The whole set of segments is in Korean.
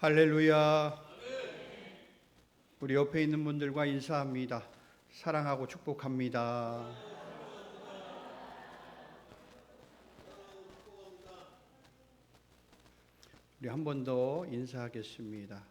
할렐루야. 우리 옆에 있는 분들과 인사합니다. 사랑하고 축복합니다. 우리 한 번 더 인사하겠습니다.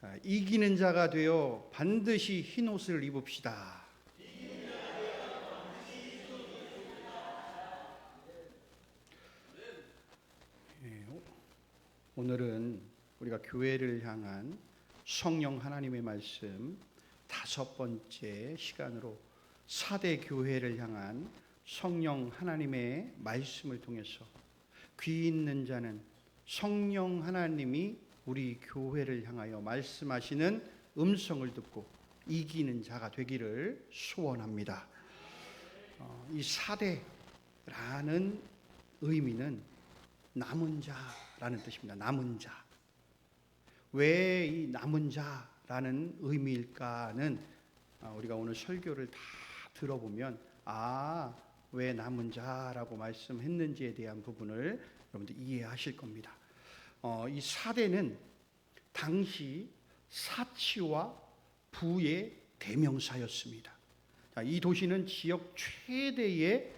자, 이기는 자가 되어 반드시 흰 옷을 입읍시다. 예, 오늘은 우리가 교회를 향한 성령 하나님의 말씀 다섯 번째 시간으로 사대 교회를 향한 성령 하나님의 말씀을 통해서 귀 있는 자는 성령 하나님이 우리 교회를 향하여 말씀하시는 음성을 듣고 이기는 자가 되기를 소원합니다. 어, 이 사대라는 의미는 남은 자라는 뜻입니다. 남은 자. 왜 이 남은 자라는 의미일까는 아, 우리가 오늘 설교를 다 들어보면 아, 왜 남은 자라고 말씀했는지에 대한 부분을 여러분들 이해하실 겁니다. 어, 이 사대는 당시 사치와 부의 대명사였습니다. 자, 이 도시는 지역 최대의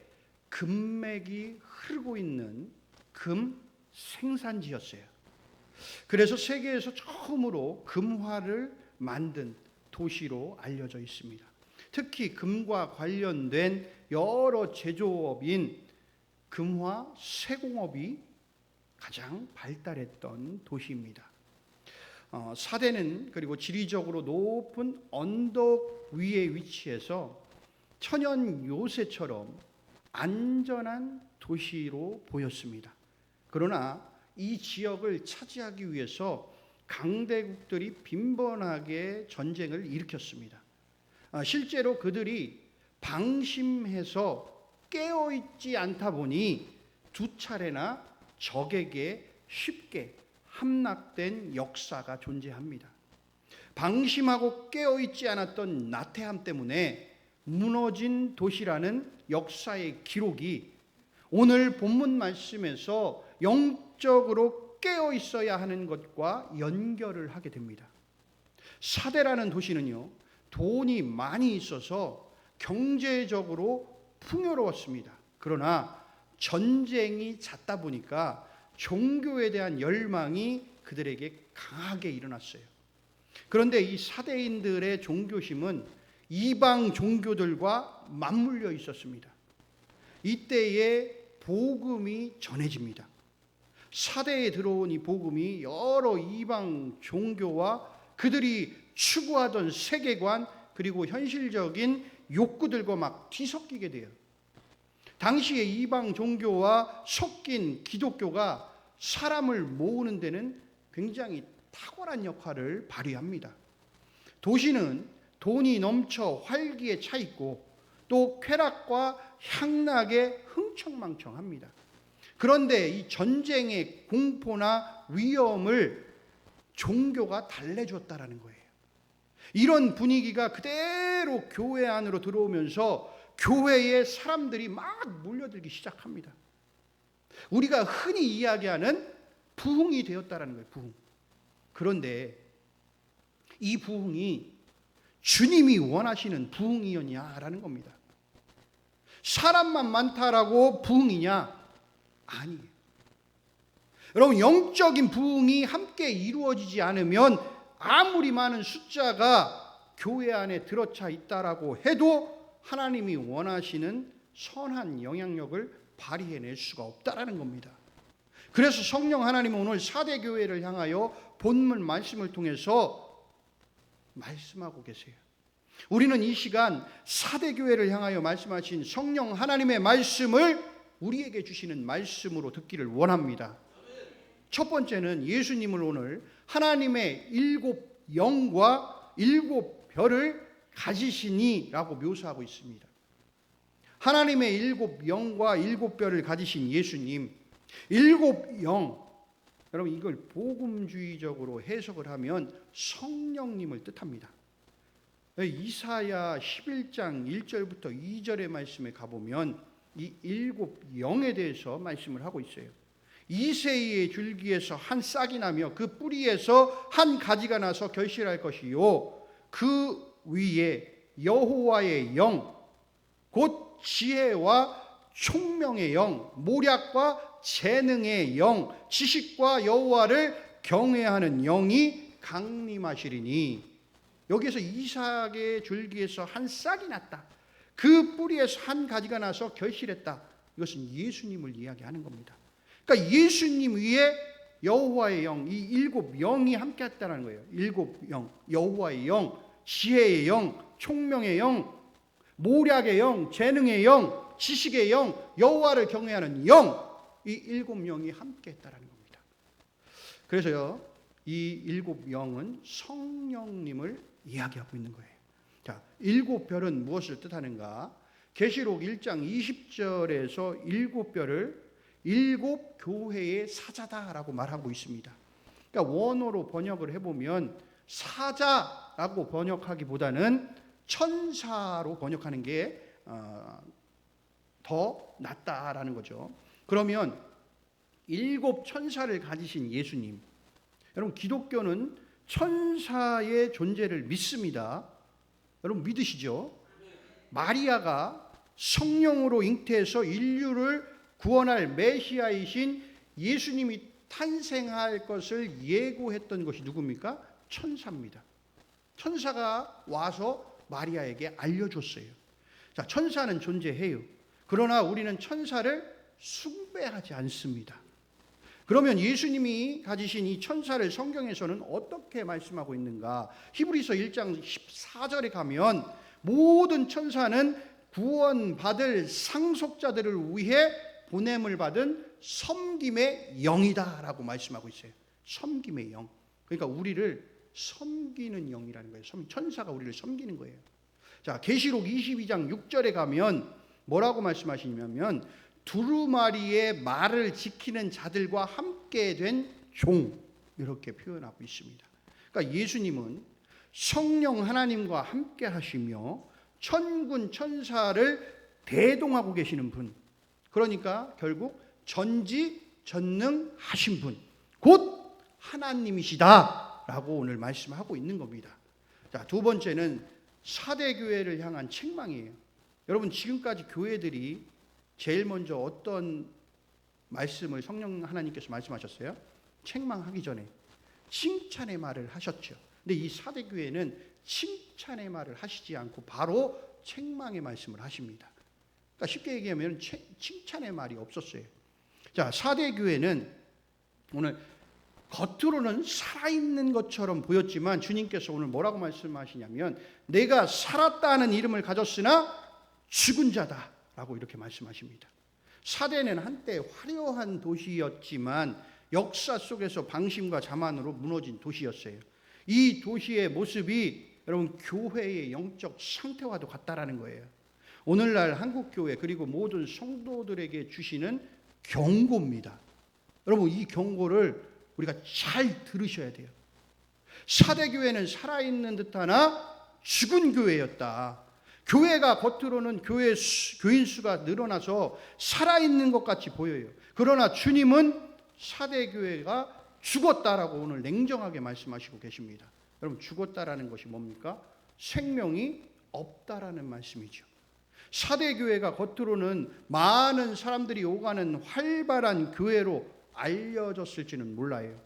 금맥이 흐르고 있는 금 생산지였어요. 그래서 세계에서 처음으로 금화를 만든 도시로 알려져 있습니다. 특히 금과 관련된 여러 제조업인 금화 세공업이 가장 발달했던 도시입니다. 어, 사대는 그리고 지리적으로 높은 언덕 위에 위치해서 천연 요새처럼 안전한 도시로 보였습니다. 그러나 이 지역을 차지하기 위해서 강대국들이 빈번하게 전쟁을 일으켰습니다. 아, 실제로 그들이 방심해서 깨어 있지 않다 보니 두 차례나 적에게 쉽게 함락된 역사가 존재합니다. 방심하고 깨어 있지 않았던 나태함 때문에 무너진 도시라는 역사의 기록이 오늘 본문 말씀에서 영적으로 깨어 있어야 하는 것과 연결을 하게 됩니다. 사대라는 도시는요, 돈이 많이 있어서 경제적으로 풍요로웠습니다. 그러나 전쟁이 잦다 보니까 종교에 대한 열망이 그들에게 강하게 일어났어요. 그런데 이 사대인들의 종교심은 이방 종교들과 맞물려 있었습니다. 이때에 복음이 전해집니다. 사대에 들어온 이 복음이 여러 이방 종교와 그들이 추구하던 세계관 그리고 현실적인 욕구들과 막 뒤섞이게 돼요. 당시에 이방 종교와 섞인 기독교가 사람을 모으는 데는 굉장히 탁월한 역할을 발휘합니다. 도시는 돈이 넘쳐 활기에 차 있고 또 쾌락과 향락에 흥청망청합니다. 그런데 이 전쟁의 공포나 위험을 종교가 달래줬다라는 거예요. 이런 분위기가 그대로 교회 안으로 들어오면서 교회에 사람들이 막 몰려들기 시작합니다. 우리가 흔히 이야기하는 부흥이 되었다라는 거예요. 부흥. 그런데 이 부흥이 주님이 원하시는 부흥이었냐라는 겁니다. 사람만 많다라고 부흥이냐? 아니에요. 여러분 영적인 부흥이 함께 이루어지지 않으면 아무리 많은 숫자가 교회 안에 들어차 있다라고 해도 하나님이 원하시는 선한 영향력을 발휘해낼 수가 없다라는 겁니다. 그래서 성령 하나님은 오늘 사대 교회를 향하여 본문 말씀을 통해서 말씀하고 계세요. 우리는 이 시간 사대 교회를 향하여 말씀하신 성령 하나님의 말씀을 우리에게 주시는 말씀으로 듣기를 원합니다. 첫 번째는 예수님을 오늘 하나님의 일곱 영과 일곱 별을 가지시니라고 묘사하고 있습니다. 하나님의 일곱 영과 일곱 별을 가지신 예수님, 일곱 영, 여러분 이걸 복음주의적으로 해석을 하면 성령님을 뜻합니다. 이사야 11장 1절부터 2절의 말씀에 가보면 이 일곱 영에 대해서 말씀을 하고 있어요. 이세이의 줄기에서 한 싹이 나며 그 뿌리에서 한 가지가 나서 결실할 것이요 그 위에 여호와의 영 곧 지혜와 총명의 영 모략과 재능의 영 지식과 여호와를 경외하는 영이 강림하시리니 여기에서 이삭의 줄기에서 한 싹이 났다. 그 뿌리에서 한 가지가 나서 결실했다. 이것은 예수님을 이야기하는 겁니다. 그러니까 예수님 위에 여호와의 영, 이 일곱 영이 함께 했다는 거예요. 일곱 영, 여호와의 영, 지혜의 영, 총명의 영, 모략의 영, 재능의 영, 지식의 영, 여호와를 경외하는 영, 이 일곱 영이 함께 했다는 겁니다. 그래서요, 이 일곱 영은 성령님을 이야기하고 있는 거예요. 자, 일곱 별은 무엇을 뜻하는가? 계시록 1장 20절에서 일곱 별을 일곱 교회의 사자다라고 말하고 있습니다. 그러니까 원어로 번역을 해보면 사자라고 번역하기보다는 천사로 번역하는 게더 어, 낫다라는 거죠. 그러면 일곱 천사를 가지신 예수님, 여러분 기독교는 천사의 존재를 믿습니다. 여러분 믿으시죠? 마리아가 성령으로 잉태해서 인류를 구원할 메시아이신 예수님이 탄생할 것을 예고했던 것이 누굽니까? 천사입니다. 천사가 와서 마리아에게 알려줬어요. 자, 천사는 존재해요. 그러나 우리는 천사를 숭배하지 않습니다. 그러면 예수님이 가지신 이 천사를 성경에서는 어떻게 말씀하고 있는가? 히브리서 1장 14절에 가면 모든 천사는 구원받을 상속자들을 위해 보냄을 받은 섬김의 영이다라고 말씀하고 있어요. 섬김의 영. 그러니까 우리를 섬기는 영이라는 거예요. 천사가 우리를 섬기는 거예요. 자, 계시록 22장 6절에 가면 뭐라고 말씀하시냐면 두루마리의 말을 지키는 자들과 함께 된 종 이렇게 표현하고 있습니다. 그러니까 예수님은 성령 하나님과 함께 하시며 천군 천사를 대동하고 계시는 분. 그러니까 결국 전지 전능하신 분. 곧 하나님이시다라고 오늘 말씀하고 있는 겁니다. 자, 두 번째는 사대 교회를 향한 책망이에요. 여러분 지금까지 교회들이 제일 먼저 어떤 말씀을 성령 하나님께서 말씀하셨어요? 책망하기 전에 칭찬의 말을 하셨죠. 근데 이 사대 교회는 칭찬의 말을 하시지 않고 바로 책망의 말씀을 하십니다. 그러니까 쉽게 얘기하면 칭찬의 말이 없었어요. 자, 사대 교회는 오늘 겉으로는 살아있는 것처럼 보였지만 주님께서 오늘 뭐라고 말씀하시냐면 내가 살았다는 이름을 가졌으나 죽은 자다 라고 이렇게 말씀하십니다. 사대는 한때 화려한 도시였지만 역사 속에서 방심과 자만으로 무너진 도시였어요. 이 도시의 모습이 여러분 교회의 영적 상태와도 같다라는 거예요. 오늘날 한국 교회 그리고 모든 성도들에게 주시는 경고입니다. 여러분 이 경고를 우리가 잘 들으셔야 돼요. 사대 교회는 살아있는 듯하나 죽은 교회였다. 교회가 겉으로는 교회 수, 교인 수가 늘어나서 살아있는 것 같이 보여요. 그러나 주님은 사대 교회가 죽었다라고 오늘 냉정하게 말씀하시고 계십니다. 여러분 죽었다라는 것이 뭡니까? 생명이 없다라는 말씀이죠. 사대 교회가 겉으로는 많은 사람들이 오가는 활발한 교회로 알려졌을지는 몰라요.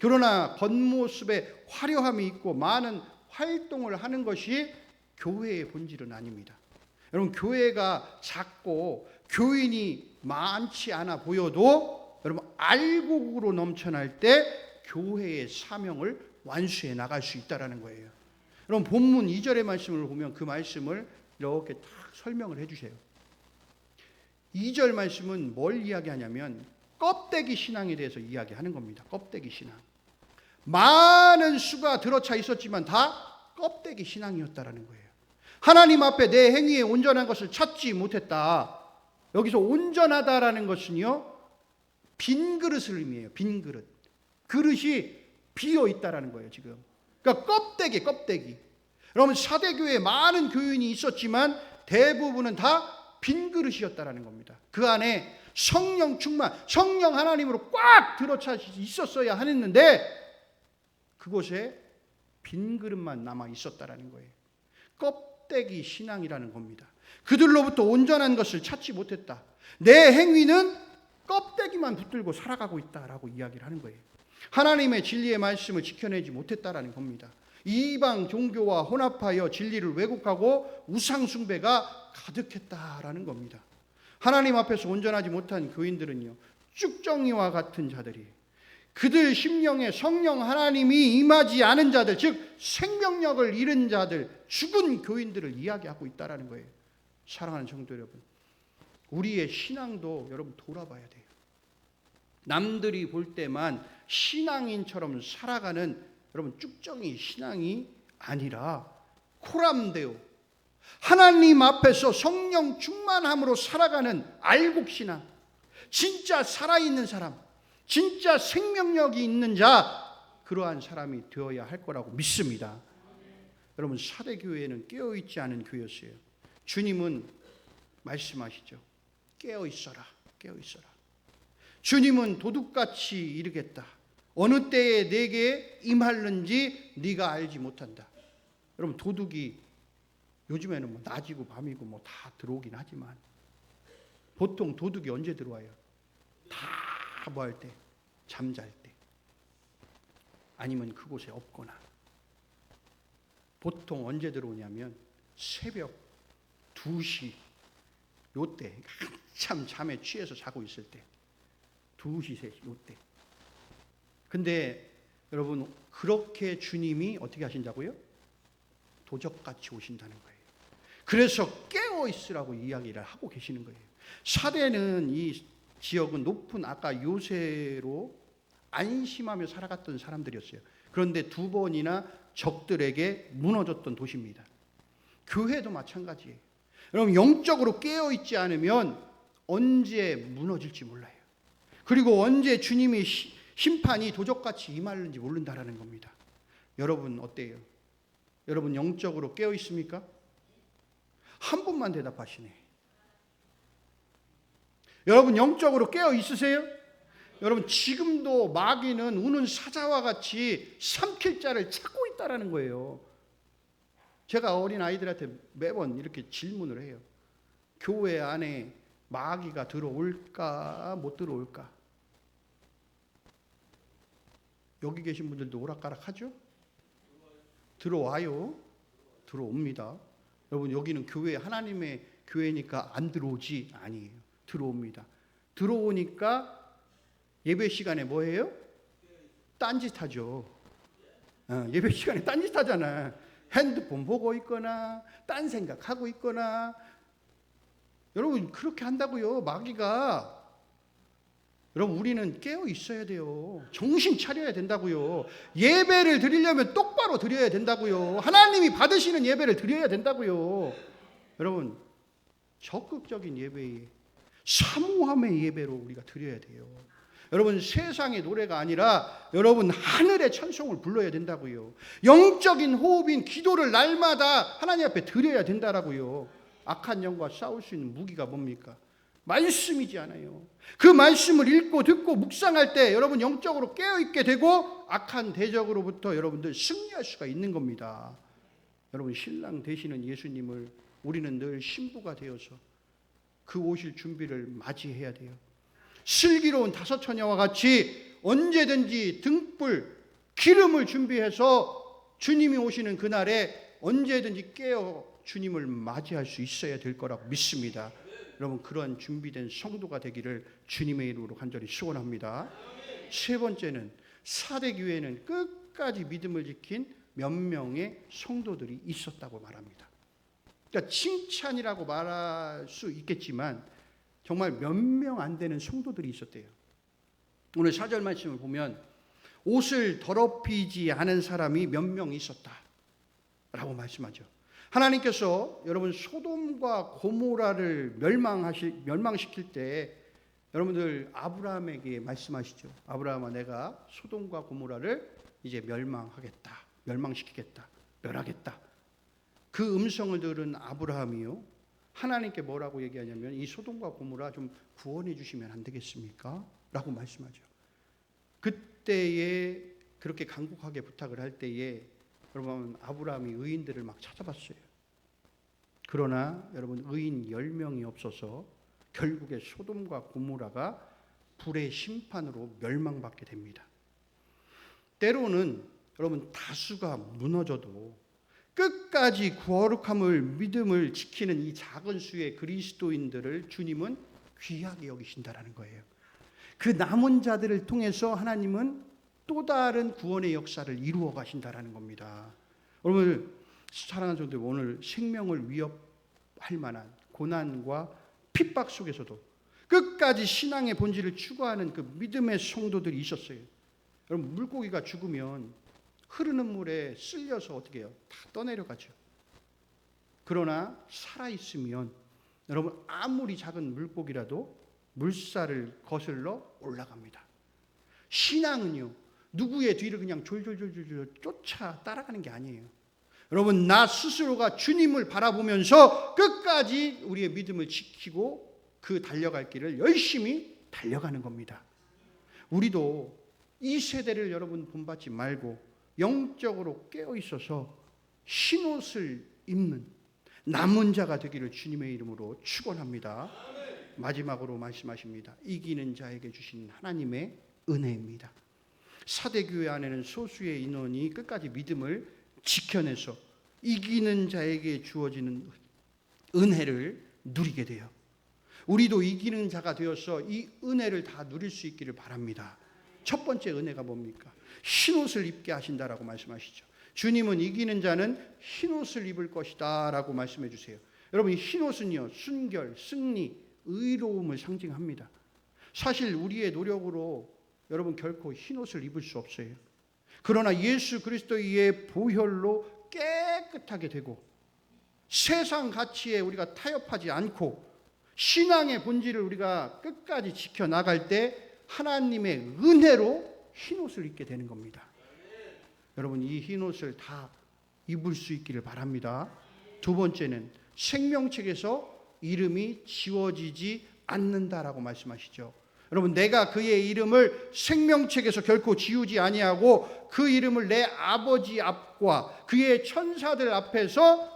그러나 겉모습에 화려함이 있고 많은 활동을 하는 것이 교회의 본질은 아닙니다. 여러분 교회가 작고 교인이 많지 않아 보여도 여러분 알곡으로 넘쳐날 때 교회의 사명을 완수해 나갈 수 있다라는 거예요. 여러분 본문 2절의 말씀을 보면 그 말씀을 이렇게 딱 설명을 해 주세요. 2절 말씀은 뭘 이야기하냐면 껍데기 신앙에 대해서 이야기하는 겁니다. 껍데기 신앙. 많은 수가 들어차 있었지만 다 껍데기 신앙이었다라는 거예요. 하나님 앞에 내 행위에 온전한 것을 찾지 못했다. 여기서 온전하다라는 것은요. 빈 그릇을 의미해요. 빈 그릇. 그릇이 비어 있다라는 거예요, 지금. 그러니까 껍데기, 껍데기. 여러분 사대교회에 많은 교인이 있었지만 대부분은 다 빈 그릇이었다라는 겁니다. 그 안에 성령 충만, 성령 하나님으로 꽉 들어차 있었어야 하는데 그곳에 빈 그릇만 남아 있었다라는 거예요. 껍 데기 신앙이라는 겁니다. 그들로부터 온전한 것을 찾지 못했다. 내 행위는 껍데기만 붙들고 살아가고 있다라고 이야기를 하는 거예요. 하나님의 진리의 말씀을 지켜내지 못했다라는 겁니다. 이방 종교와 혼합하여 진리를 왜곡하고 우상 숭배가 가득했다라는 겁니다. 하나님 앞에서 온전하지 못한 교인들은요. 쭉정이와 같은 자들이 그들 심령에 성령 하나님이 임하지 않은 자들, 즉 생명력을 잃은 자들, 죽은 교인들을 이야기하고 있다라는 거예요. 사랑하는 성도 여러분, 우리의 신앙도 여러분 돌아봐야 돼요. 남들이 볼 때만 신앙인처럼 살아가는 여러분 쭉정이 신앙이 아니라 코람데오 하나님 앞에서 성령 충만함으로 살아가는 알곡 신앙 진짜 살아있는 사람 진짜 생명력이 있는 자 그러한 사람이 되어야 할 거라고 믿습니다. 여러분 사대 교회는 깨어 있지 않은 교회였어요. 주님은 말씀하시죠. 깨어 있어라. 깨어 있어라. 주님은 도둑같이 이르겠다. 어느 때에 내게 임할는지 네가 알지 못한다. 여러분 도둑이 요즘에는 뭐 낮이고 밤이고 뭐 다 들어오긴 하지만 보통 도둑이 언제 들어와요? 다 뭐 할 때? 잠잘 때. 아니면 그곳에 없거나. 보통 언제 들어오냐면 새벽 2시 요때 한참 잠에 취해서 자고 있을 때 2시 3시 요때 근데 여러분 그렇게 주님이 어떻게 하신다고요? 도적같이 오신다는 거예요. 그래서 깨어 있으라고 이야기를 하고 계시는 거예요. 사대는 이 지역은 높은 아까 요새로 안심하며 살아갔던 사람들이었어요. 그런데 두 번이나 적들에게 무너졌던 도시입니다. 교회도 마찬가지예요. 여러분 영적으로 깨어 있지 않으면 언제 무너질지 몰라요. 그리고 언제 주님이 시, 심판이 도적같이 임하는지 모른다라는 겁니다. 여러분 어때요? 여러분 영적으로 깨어 있습니까? 한 분만 대답하시네. 여러분 영적으로 깨어 있으세요? 여러분 지금도 마귀는 우는 사자와 같이 삼킬 자를 찾고 있다라는 거예요. 제가 어린 아이들한테 매번 이렇게 질문을 해요. 교회 안에 마귀가 들어올까 못 들어올까? 여기 계신 분들도 오락가락 하죠? 들어와요. 들어옵니다. 여러분 여기는 교회 하나님의 교회니까 안 들어오지 아니에요. 들어옵니다. 들어오니까 예배 시간에 뭐 해요? 딴짓 하죠. 어, 예배 시간에 딴짓 하잖아. 핸드폰 보고 있거나 딴 생각하고 있거나 여러분 그렇게 한다고요. 마귀가 여러분 우리는 깨어 있어야 돼요. 정신 차려야 된다고요. 예배를 드리려면 똑바로 드려야 된다고요. 하나님이 받으시는 예배를 드려야 된다고요. 여러분 적극적인 예배에 사모함의 예배로 우리가 드려야 돼요. 여러분 세상의 노래가 아니라 여러분 하늘의 찬송을 불러야 된다고요. 영적인 호흡인 기도를 날마다 하나님 앞에 드려야 된다라고요. 악한 영과 싸울 수 있는 무기가 뭡니까? 말씀이지 않아요. 그 말씀을 읽고 듣고 묵상할 때 여러분 영적으로 깨어 있게 되고 악한 대적으로부터 여러분들 승리할 수가 있는 겁니다. 여러분 신랑 되시는 예수님을 우리는 늘 신부가 되어서 그 오실 준비를 맞이해야 돼요. 슬기로운 다섯 처녀와 같이 언제든지 등불 기름을 준비해서 주님이 오시는 그날에 언제든지 깨어 주님을 맞이할 수 있어야 될 거라고 믿습니다. 여러분 그러한 준비된 성도가 되기를 주님의 이름으로 간절히 소원합니다. 세 번째는 사대 교회는 끝까지 믿음을 지킨 몇 명의 성도들이 있었다고 말합니다. 그러니까 칭찬이라고 말할 수 있겠지만 정말 몇 명 안 되는 성도들이 있었대요. 오늘 사절 말씀을 보면 옷을 더럽히지 않은 사람이 몇 명 있었다 라고 말씀하죠. 하나님께서 여러분 소돔과 고모라를 멸망하실 멸망시킬 때 여러분들 아브라함에게 말씀하시죠. 아브라함아 내가 소돔과 고모라를 이제 멸망하겠다. 멸망시키겠다. 멸하겠다. 그 음성을 들은 아브라함이요. 하나님께 뭐라고 얘기하냐면 이 소돔과 고모라 좀 구원해 주시면 안 되겠습니까? 라고 말씀하죠. 그때에 그렇게 간곡하게 부탁을 할 때에 여러분 아브라함이 의인들을 막 찾아봤어요. 그러나 여러분 의인 10명이 없어서 결국에 소돔과 고모라가 불의 심판으로 멸망받게 됩니다. 때로는 여러분 다수가 무너져도 끝까지 거룩함을 믿음을 지키는 이 작은 수의 그리스도인들을 주님은 귀하게 여기신다라는 거예요. 그 남은 자들을 통해서 하나님은 또 다른 구원의 역사를 이루어 가신다라는 겁니다. 여러분 사랑하는 성도들 오늘 생명을 위협할 만한 고난과 핍박 속에서도 끝까지 신앙의 본질을 추구하는 그 믿음의 성도들이 있었어요. 여러분 물고기가 죽으면 흐르는 물에 쓸려서 어떻게 해요? 다 떠내려가죠. 그러나 살아 있으면 여러분 아무리 작은 물고기라도 물살을 거슬러 올라갑니다. 신앙은요 누구의 뒤를 그냥 졸졸졸졸 쫓아 따라가는 게 아니에요. 여러분 나 스스로가 주님을 바라보면서 끝까지 우리의 믿음을 지키고 그 달려갈 길을 열심히 달려가는 겁니다. 우리도 이 세대를 여러분 본받지 말고 영적으로 깨어 있어서 흰옷을 입는 남은 자가 되기를 주님의 이름으로 축원합니다. 마지막으로 말씀하십니다. 이기는 자에게 주신 하나님의 은혜입니다. 사대 교회 안에는 소수의 인원이 끝까지 믿음을 지켜내서 이기는 자에게 주어지는 은혜를 누리게 돼요. 우리도 이기는 자가 되어서 이 은혜를 다 누릴 수 있기를 바랍니다. 첫 번째 은혜가 뭡니까? 흰옷을 입게 하신다라고 말씀하시죠. 주님은 이기는 자는 흰옷을 입을 것이다 라고 말씀해 주세요. 여러분 이 흰옷은요 순결, 승리, 의로움을 상징합니다. 사실 우리의 노력으로 여러분 결코 흰옷을 입을 수 없어요. 그러나 예수 그리스도의 보혈로 깨끗하게 되고 세상 가치에 우리가 타협하지 않고 신앙의 본질을 우리가 끝까지 지켜 나갈 때 하나님의 은혜로 흰 옷을 입게 되는 겁니다. 여러분 이 흰 옷을 다 입을 수 있기를 바랍니다. 두 번째는 생명책에서 이름이 지워지지 않는다라고 말씀하시죠. 여러분 내가 그의 이름을 생명책에서 결코 지우지 아니하고 그 이름을 내 아버지 앞과 그의 천사들 앞에서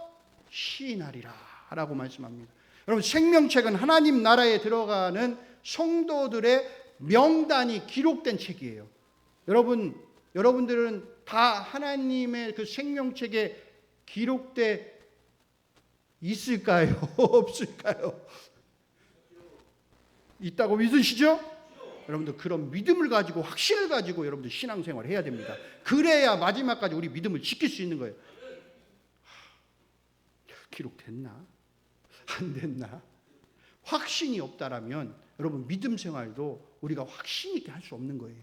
시인하리라라고 말씀합니다. 여러분 생명책은 하나님 나라에 들어가는 성도들의 명단이 기록된 책이에요. 여러분 여러분들은 다 하나님의 그 생명책에 기록돼 있을까요? 없을까요? 있다고 믿으시죠? 여러분들 그런 믿음을 가지고 확신을 가지고 여러분들 신앙생활을 해야 됩니다. 그래야 마지막까지 우리 믿음을 지킬 수 있는 거예요. 기록됐나? 안 됐나? 확신이 없다라면 여러분 믿음 생활도 우리가 확신 있게 할 수 없는 거예요.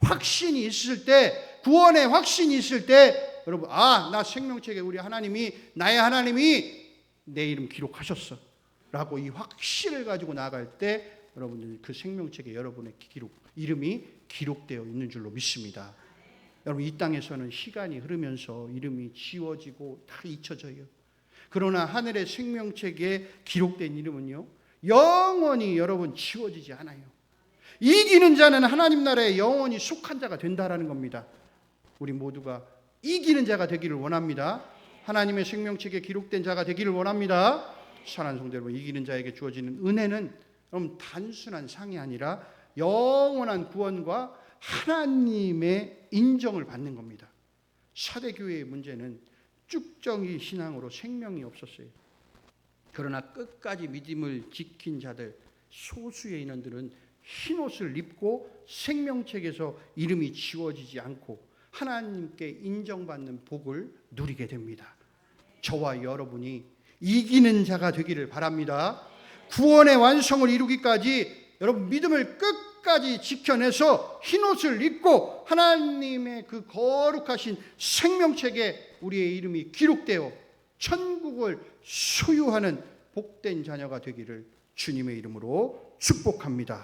확신이 있을 때 구원의 확신이 있을 때 여러분 아 나 생명책에 우리 하나님이 나의 하나님이 내 이름 기록하셨어 라고 이 확신을 가지고 나갈 때 여러분들 그 생명책에 여러분의 기록 이름이 기록되어 있는 줄로 믿습니다. 여러분 이 땅에서는 시간이 흐르면서 이름이 지워지고 다 잊혀져요. 그러나 하늘의 생명책에 기록된 이름은요 영원히 여러분 지워지지 않아요. 이기는 자는 하나님 나라에 영원히 속한 자가 된다라는 겁니다. 우리 모두가 이기는 자가 되기를 원합니다. 하나님의 생명책에 기록된 자가 되기를 원합니다. 사랑하는 성도 여러분, 이기는 자에게 주어지는 은혜는 여러분 단순한 상이 아니라 영원한 구원과 하나님의 인정을 받는 겁니다. 사대 교회의 문제는 쭉정이 신앙으로 생명이 없었어요. 그러나 끝까지 믿음을 지킨 자들 소수의 인원들은 흰 옷을 입고 생명책에서 이름이 지워지지 않고 하나님께 인정받는 복을 누리게 됩니다. 저와 여러분이 이기는 자가 되기를 바랍니다. 구원의 완성을 이루기까지 여러분 믿음을 끝까지 지켜내서 흰 옷을 입고 하나님의 그 거룩하신 생명책에 우리의 이름이 기록되어 천국을 소유하는 복된 자녀가 되기를 주님의 이름으로 축복합니다.